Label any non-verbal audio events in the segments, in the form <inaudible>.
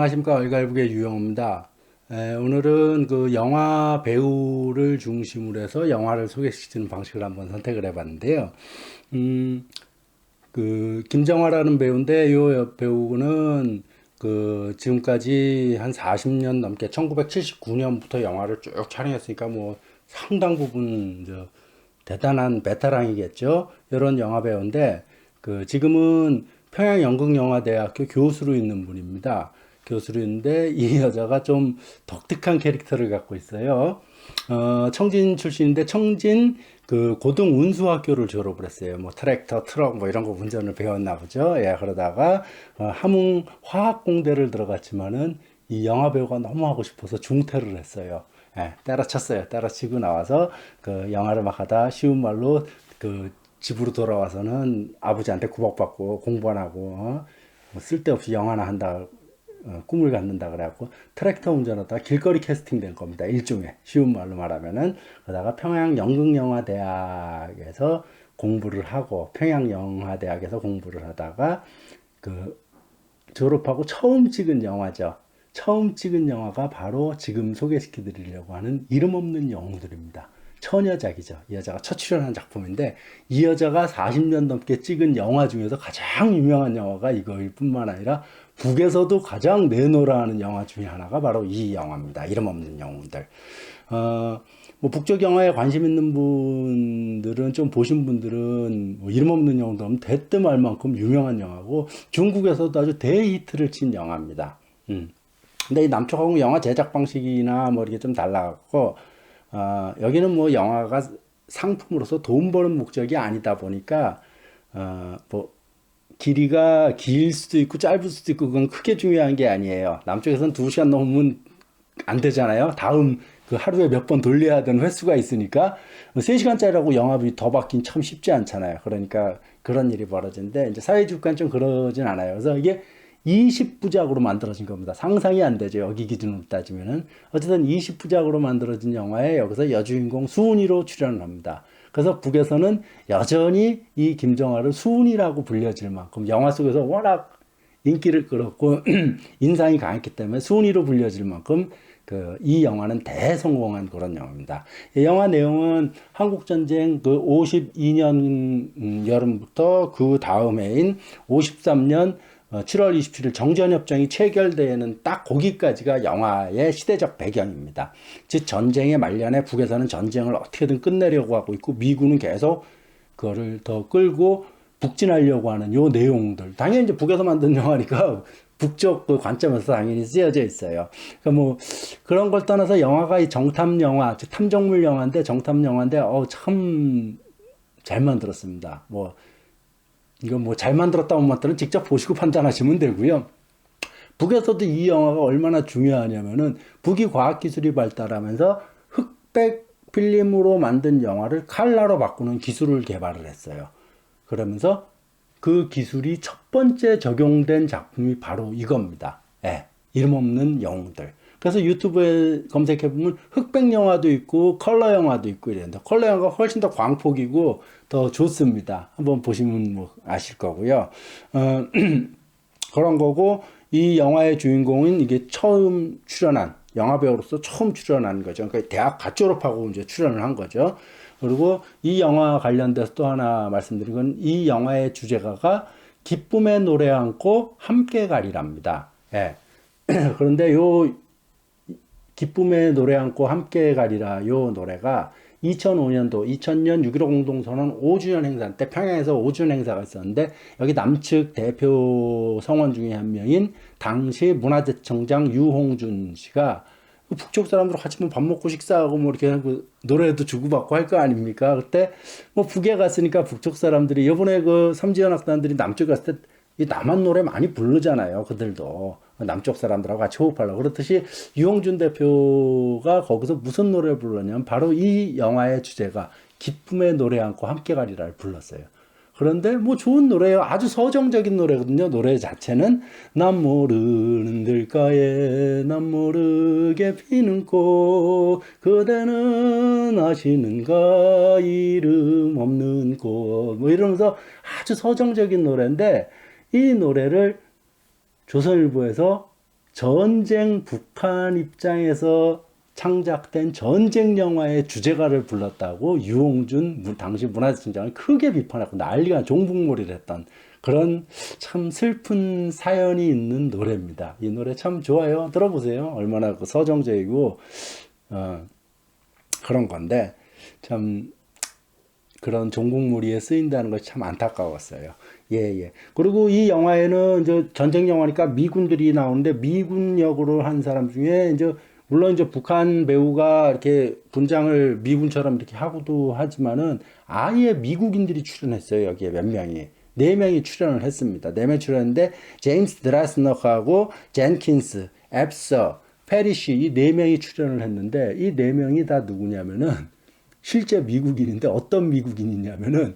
안녕하십니까 얼갈북의 유영호입니다. 에, 오늘은 그 영화 배우를 중심으로 해서 영화를 소개시키는 방식을 한번 선택을 해봤는데요. 음, 그 김정화라는 배우인데 이 배우는 그 지금까지 한 40년 넘게 1979년부터 영화를 쭉 촬영했으니까 뭐 상당 부분 저 대단한 베테랑이겠죠. 이런 영화 배우인데 그 지금은 평양연극영화대학교 교수로 있는 분입니다. 교수로 있는데 이 여자가 좀 독특한 캐릭터를 갖고 있어요. 어, 청진 출신인데 청진 그 고등 운수학교를 졸업을 했어요. 뭐 트랙터, 트럭 뭐 이런 거 운전을 배웠나 보죠. 예, 그러다가 어, 함흥 화학공대를 들어갔지만은 이 영화 배우가 너무 하고 싶어서 중퇴를 했어요. 예, 때려쳤어요. 때려치고 나와서 그 영화를 막 하다 쉬운 말로 그 집으로 돌아와서는 아버지한테 구박받고 공부 안 하고 어? 뭐 쓸데없이 영화나 한다 어, 꿈을 갖는다 그래갖고 트랙터 운전하다가 길거리 캐스팅 된 겁니다. 일종의 쉬운 말로 말하면은 그러다가 평양 연극영화대학에서 공부를 하고 평양 영화대학에서 공부를 하다가 그 졸업하고 처음 찍은 영화죠. 처음 찍은 영화가 바로 지금 소개시켜 드리려고 하는 이름 없는 영웅들입니다. 처녀작이죠. 이 여자가 첫 출연한 작품인데 이 여자가 40년 넘게 찍은 영화 중에서 가장 유명한 영화가 이거일 뿐만 아니라 북에서도 가장 내노라하는 영화 중에 하나가 바로 이 영화입니다. 이름 없는 영웅들. 어, 뭐 북쪽 영화에 관심 있는 분들은 좀 보신 분들은 뭐 이름 없는 영웅들 하면 대뜸 알 만큼 유명한 영화고 중국에서도 아주 대히트를 친 영화입니다. 음. 근데 이 남쪽하고 영화 제작 방식이나 뭐 이렇게 좀 달라갖고 어, 여기는 뭐 영화가 상품으로서 돈 버는 목적이 아니다 보니까 어, 뭐 길이가 길 수도 있고 짧을 수도 있고 그건 크게 중요한 게 아니에요. 남쪽에서는 두 시간 넘으면 안 되잖아요. 다음 그 하루에 몇 번 돌려야 되는 횟수가 있으니까 3시간짜리라고 영화비 더 받긴 참 쉽지 않잖아요. 그러니까 그런 일이 벌어지는데 이제 사회주가는 좀 그러진 않아요. 그래서 이게 20부작으로 만들어진 겁니다. 상상이 안 되죠. 여기 기준으로 따지면은. 어쨌든 20부작으로 만들어진 영화에 여기서 여주인공 수은이로 출연을 합니다. 그래서 북에서는 여전히 이 김정화를 수은이라고 불려질 만큼 영화 속에서 워낙 인기를 끌었고 <clears throat> 인상이 강했기 때문에 수은이로 불려질 만큼 그 이 영화는 대성공한 그런 영화입니다. 이 영화 내용은 한국 전쟁 그 52년 여름부터 그 다음 해인 53년 7월 27일 정전협정이 체결되는 딱 거기까지가 영화의 시대적 배경입니다. 즉 전쟁의 말년에 북에서는 전쟁을 어떻게든 끝내려고 하고 있고 미군은 계속 그거를 더 끌고 북진하려고 하는 요 내용들. 당연히 이제 북에서 만든 영화니까 북쪽 그 관점에서 당연히 쓰여져 있어요. 그러니까 뭐 그런 걸 떠나서 영화가 이 정탐 영화, 즉 탐정물 영화인데 정탐 영화인데 어 참 잘 만들었습니다. 뭐 이건 뭐 잘 만들었다 못 만들었다 직접 보시고 판단하시면 되고요. 북에서도 이 영화가 얼마나 중요하냐면은 북이 과학기술이 발달하면서 흑백 필름으로 만든 영화를 칼라로 바꾸는 기술을 개발을 했어요. 그러면서 그 기술이 첫 번째 적용된 작품이 바로 이겁니다. 예, 이름 없는 영웅들. 그래서 유튜브에 검색해보면 흑백 영화도 있고 컬러 영화도 있고 이랬는데 컬러 영화가 훨씬 더 광폭이고 더 좋습니다. 한번 보시면 뭐 아실 거고요. 어, <clears throat> 그런 거고 이 영화의 주인공은 이게 처음 출연한 영화 배우로서 처음 출연한 거죠. 그러니까 대학 갓 졸업하고 이제 출연을 한 거죠. 그리고 이 영화 관련돼서 또 하나 말씀드린 건 이 영화의 주제가가 기쁨의 노래 안고 함께 가리랍니다. 예. <clears throat> 그런데 요 기쁨의 노래 안고 함께 가리라 요 노래가 2005년도 2000년 6.15 공동선언 5주년 행사 때 평양에서 5주년 행사가 있었는데 여기 남측 대표 성원 중에 한 명인 당시 문화재청장 유홍준 씨가 그 북쪽 사람들 같이 뭐밥 먹고 식사하고 뭐 이렇게 하고 노래도 주고받고 할 거 아닙니까? 그때 뭐 북에 갔으니까 북쪽 사람들이 이번에 그 삼지연 학단들이 남쪽 갔을 때 이 남한 노래 많이 부르잖아요. 그들도 남쪽 사람들하고 같이 호흡하려고 그렇듯이 유홍준 대표가 거기서 무슨 노래를 불렀냐면 바로 이 영화의 주제가 기쁨의 노래 안고 함께 가리라를 불렀어요. 그런데 뭐 좋은 노래예요. 아주 서정적인 노래거든요. 노래 자체는 난 모르는 들가에 난 모르게 피는 꽃 그대는 아시는가 이름 없는 꽃뭐 이러면서 아주 서정적인 노래인데 이 노래를 조선일보에서 전쟁 북한 입장에서 창작된 전쟁 영화의 주제가를 불렀다고 유홍준 문- 당시 문화재청장을 크게 비판하고 난리가 종북몰이를 했던 그런 참 슬픈 사연이 있는 노래입니다. 이 노래 참 좋아요. 들어보세요. 얼마나 그 서정적이고 어, 그런 건데 참 그런 종북무리에 쓰인다는 것이 참 안타까웠어요. 예, 예. 그리고 이 영화에는 이제 전쟁 영화니까 미군들이 나오는데 미군 역으로 한 사람 중에 이제 물론 이제 북한 배우가 이렇게 분장을 미군처럼 이렇게 하고도 하지만은 아예 미국인들이 출연했어요. 여기에 몇 명이. 네 명이 출연을 했습니다. 네 명이 출연했는데 제임스 드라스너하고 젠킨스, 앱서, 페리시 이 네 명이 출연을 했는데 이 네 명이 다 누구냐면은 실제 미국인인데 어떤 미국인이냐면은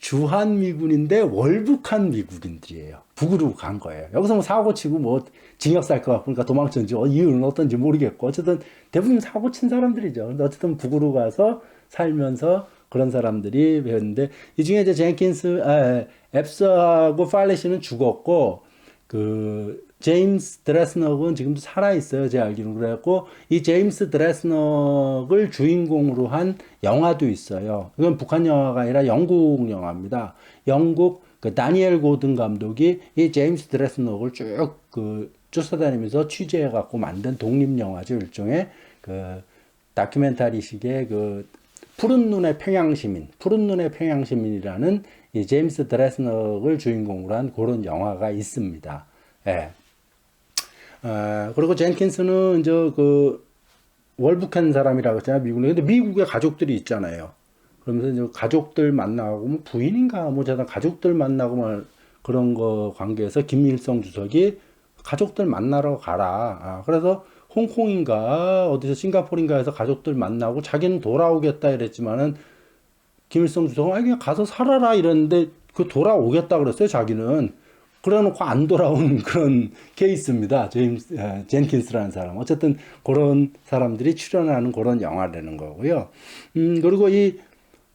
주한 미군인데 월북한 미국인들이에요. 북으로 간 거예요. 여기서 뭐 사고 치고 뭐 징역 살 것 같으니까 도망쳤는지 어, 이유는 어떤지 모르겠고 어쨌든 대부분 사고 친 사람들이죠. 근데 어쨌든 북으로 가서 살면서 그런 사람들이 배웠는데 이 중에 이제 젠킨스, 아, 앱서하고 팔레시는 죽었고 그 제임스 드레스너는 지금도 살아 있어요. 제가 알기로는 그래갖고 이 제임스 드레스너를 주인공으로 한 영화도 있어요. 이건 북한 영화가 아니라 영국 영화입니다. 영국 그 다니엘 고든 감독이 이 제임스 드레스너를 쭉 그 쫓아다니면서 취재해 갖고 만든 독립 영화죠. 일종의 그 다큐멘터리식의 그 푸른 눈의 평양 시민, 푸른 눈의 평양 시민이라는 이 제임스 드레스너를 주인공으로 한 그런 영화가 있습니다. 예. 어, 그리고 젠킨스는 이제 그 월북한 사람이라고 했잖아요. 미국에. 근데 미국에 가족들이 있잖아요. 그러면서 이제 가족들 만나고 뭐 부인인가 뭐 저는 가족들 만나고 뭐 그런 거 관계에서 김일성 주석이 가족들 만나러 가라. 아, 그래서 홍콩인가 어디서 싱가포르인가 해서 가족들 만나고 자기는 돌아오겠다 이랬지만은 김일성 주석은 아 그냥 가서 살아라 이랬는데 그 돌아오겠다 그랬어요 자기는 그래놓고 안 돌아온 <laughs> 그런 케이스입니다 제임스 아, 젠킨스라는 사람 어쨌든 그런 사람들이 출연하는 그런 영화라는 거고요 음 그리고 이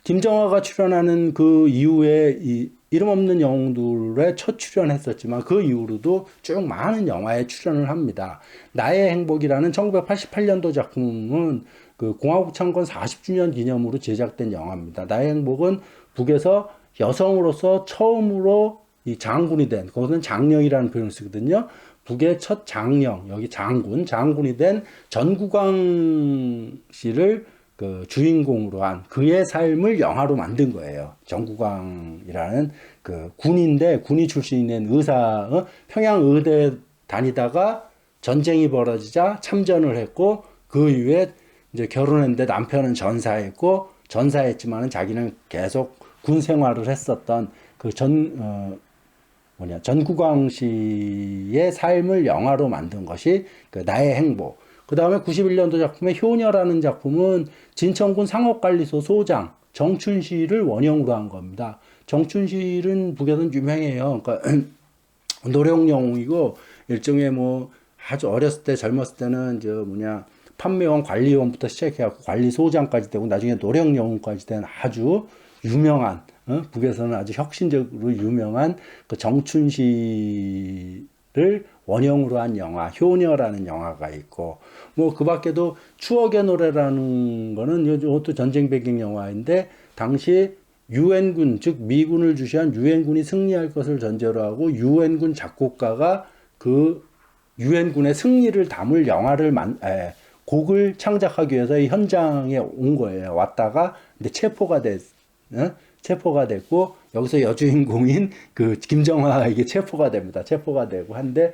김정화가 출연하는 그 이후에 이 이름 없는 영웅들에 첫 출연했었지만 그 이후로도 쭉 많은 영화에 출연을 합니다. 나의 행복이라는 1988년도 작품은 그 공화국 창건 40주년 기념으로 제작된 영화입니다. 나의 행복은 북에서 여성으로서 처음으로 이 장군이 된, 거기는 장령이라는 표현을 쓰거든요. 북의 첫 장령, 여기 장군, 장군이 된 전구광 씨를 그 주인공으로 한 그의 삶을 영화로 만든 거예요. 정구광이라는 그 군인데 군이 출신인 의사 어? 평양 의대 다니다가 전쟁이 벌어지자 참전을 했고 그 이후에 이제 결혼했는데 남편은 전사했고 전사했지만은 자기는 계속 군 생활을 했었던 그 전 어, 뭐냐 전구광 씨의 삶을 영화로 만든 것이 그 나의 행복. 그 다음에 91년도 작품의 효녀라는 작품은 진천군 상업관리소 소장 정춘실을 원형으로 한 겁니다. 정춘실은 북에서는 유명해요. 그러니까 <clears throat> 노령 영웅이고 일종의 뭐 아주 어렸을 때 젊었을 때는 저 뭐냐 판매원 관리원부터 시작해갖고 관리소장까지 되고 나중에 노령 영웅까지 된 아주 유명한 어? 북에서는 아주 혁신적으로 유명한 그 정춘실을 원형으로 한 영화 효녀라는 영화가 있고 뭐 그 밖에도 추억의 노래라는 거는 이것도 전쟁 배경 영화인데 당시 유엔군 즉 미군을 주시한 유엔군이 승리할 것을 전제로 하고 유엔군 작곡가가 그 유엔군의 승리를 담을 영화를 만 에, 곡을 창작하기 위해서 이 현장에 온 거예요. 왔다가 근데 체포가 됐 어? 체포가 됐고 여기서 여주인공인 그 김정화에게 체포가 됩니다. 체포가 되고 한데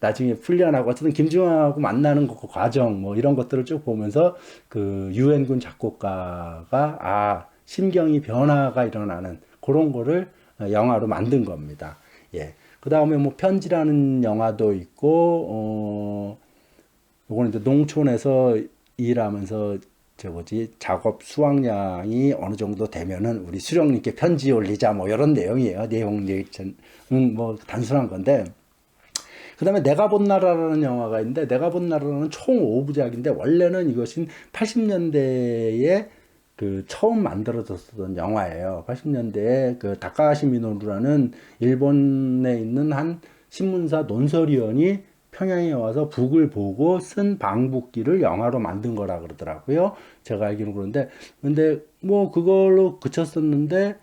나중에 풀려나고 어쨌든 김정화하고 만나는 그 과정 뭐 이런 것들을 쭉 보면서 그 유엔군 작곡가가 아 심경이 변화가 일어나는 그런 거를 영화로 만든 겁니다. 예. 그 다음에 뭐 편지라는 영화도 있고 어 요거는 이제 농촌에서 일하면서 저거지 작업 수확량이 어느 정도 되면은 우리 수령님께 편지 올리자 뭐 이런 내용이에요. 내용 얘기는 뭐 단순한 건데 그 다음에 내가 본 나라라는 영화가 있는데 내가 본 나라는 총 5부작인데 원래는 이것은 80년대에 그 처음 만들어졌던 영화예요. 80년대에 그 다카시 미노루라는 일본에 있는 한 신문사 논설위원이 평양에 와서 북을 보고 쓴 방북기를 영화로 만든 거라 그러더라고요. 제가 알기로 그런데 근데 뭐 그걸로 그쳤었는데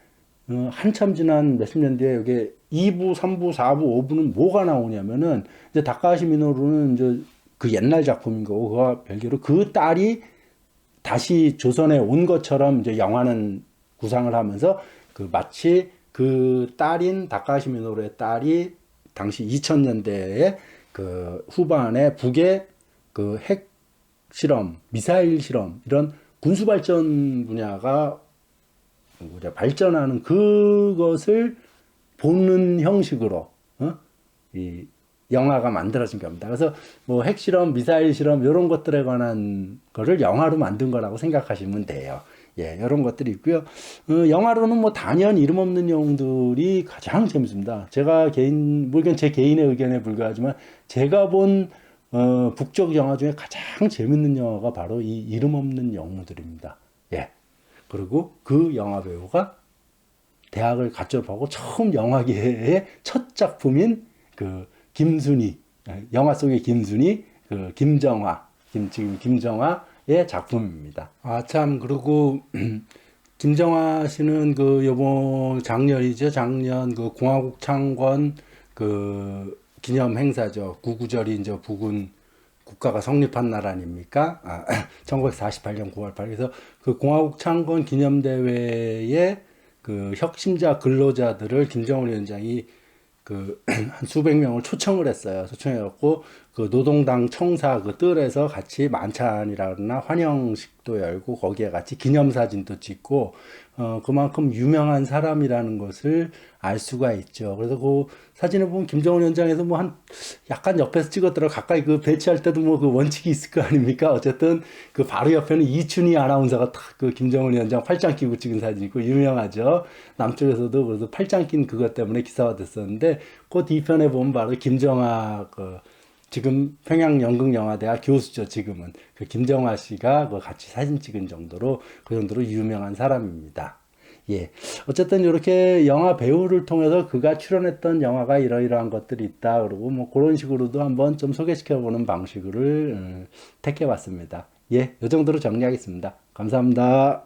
어, 한참 지난 몇십 년 뒤에 여기 2부, 3부, 4부, 5부는 뭐가 나오냐면은 이제 다카시 미노루는 이제 그 옛날 작품인 거고 그와 별개로 그 딸이 다시 조선에 온 것처럼 이제 영화는 구상을 하면서 그 마치 그 딸인 다카시 미노루의 딸이 당시 2000년대에 그 후반에 북의 그 핵 실험, 미사일 실험 이런 군수 발전 분야가 발전하는 그것을 보는 형식으로 어? 이 영화가 만들어진 겁니다. 그래서 뭐 핵실험, 미사일 실험 이런 것들에 관한 거를 영화로 만든 거라고 생각하시면 돼요. 예, 이런 것들이 있고요. 어, 영화로는 뭐 단연 이름 없는 영웅들이 가장 재밌습니다. 제가 개인, 물론 제 개인의 의견에 불과하지만 제가 본 어, 북쪽 영화 중에 가장 재밌는 영화가 바로 이 이름 없는 영웅들입니다. 예. 그리고 그 영화 배우가 대학을 갓 졸업하고 처음 영화계의 첫 작품인 그 김순희 예, 영화 속의 김순희 그 김정화 김 지금 김정화 의 작품입니다. 아 참 그리고 <clears throat> 김정화 씨는 그 요번 작년이죠 작년 그 공화국 창건 그 기념 행사죠 구구절이 이제 북은 국가가 성립한 날 아닙니까? 아, 1948년 9월 8일. 그래서 그 공화국 창건 기념대회에 그 혁신자 근로자들을 김정은 위원장이 그 <clears throat> 한 수백 명을 초청을 했어요. 초청해갖고 그 노동당 청사 그 뜰에서 같이 만찬이라거나 환영식도 열고 거기에 같이 기념사진도 찍고 어 그만큼 유명한 사람이라는 것을 알 수가 있죠. 그래서 그 사진을 보면 김정은 위원장에서 뭐 한 약간 옆에서 찍었더라 가까이 그 배치할 때도 뭐 그 원칙이 있을 거 아닙니까? 어쨌든 그 바로 옆에는 이춘희 아나운서가 딱그 김정은 위원장 팔짱 끼고 찍은 사진 있고 유명하죠. 남쪽에서도 그래서 팔짱 낀 그것 때문에 기사가 됐었는데 그 뒤편에 보면 바로 김정아 그 지금 평양연극영화대학 교수죠 지금은 그 김정아 씨가 그 같이 사진 찍은 정도로 그 정도로 유명한 사람입니다. 예. 어쨌든 이렇게 영화 배우를 통해서 그가 출연했던 영화가 이러이러한 것들이 있다. 그러고 뭐 그런 식으로도 한번 좀 소개시켜 보는 방식을 음, 택해 봤습니다. 예. 이 정도로 정리하겠습니다. 감사합니다.